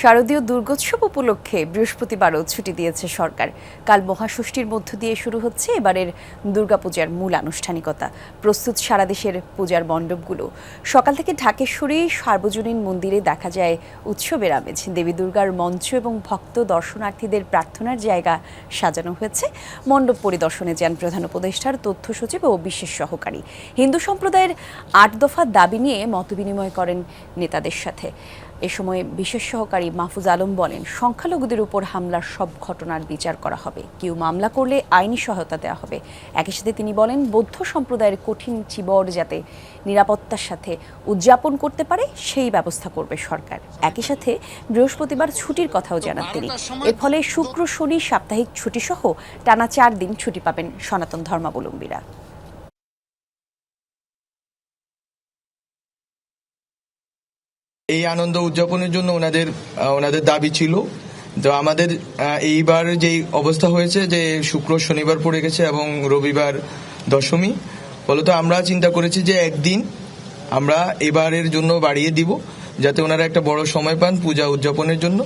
শারদীয় দুর্গোৎসব উপলক্ষে বৃহস্পতিবারও ছুটি দিয়েছে সরকার। কাল মহাষষ্ঠীর মধ্য দিয়ে শুরু হচ্ছে এবারের দুর্গাপূজার মূল আনুষ্ঠানিকতা, প্রস্তুত সারা দেশের পূজার মণ্ডপগুলো। সকাল থেকে ঢাকেশ্বরী সার্বজনীন মন্দিরে দেখা যায় উৎসবের আমেজ। দেবী দুর্গার মঞ্চ এবং ভক্ত দর্শনার্থীদের প্রার্থনার জায়গা সাজানো হয়েছে। মণ্ডপ পরিদর্শনে যান প্রধান উপদেষ্টার, তথ্য সচিব ও বিশেষ সহকারী। হিন্দু সম্প্রদায়ের আট দফা দাবি নিয়ে মতবিনিময় করেন নেতাদের সাথে। এ সময় বিশেষ সহকারী মাহফুজ আলম বলেন সংখ্যালঘুদের উপর হামলার সব ঘটনার বিচার করা হবে। কেউ মামলা করলে আইনি সহায়তা দেওয়া হবে। একই সাথে তিনি বলেন বৌদ্ধ সম্প্রদায়ের কঠিন চিবর যাতে নিরাপত্তার সাথে উদযাপন করতে পারে সেই ব্যবস্থা করবে সরকার। একই সাথে বৃহস্পতিবার ছুটির কথাও জানান তিনি। এর ফলে শুক্র শনি সাপ্তাহিক ছুটি সহ টানা চার দিন ছুটি পাবেন সনাতন ধর্মাবলম্বীরা। এই আনন্দ উদযাপনের জন্য ওনাদের ওনাদের দাবি ছিল। তো আমাদের এইবার যেই অবস্থা হয়েছে যে শুক্র শনিবার পড়ে গেছে এবং রবিবার দশমী, ফলত আমরা চিন্তা করেছি যে একদিন আমরা এবারের জন্য বাড়িয়ে দিব, যাতে ওনারা একটা বড় সময় পান পূজা উদযাপনের জন্য।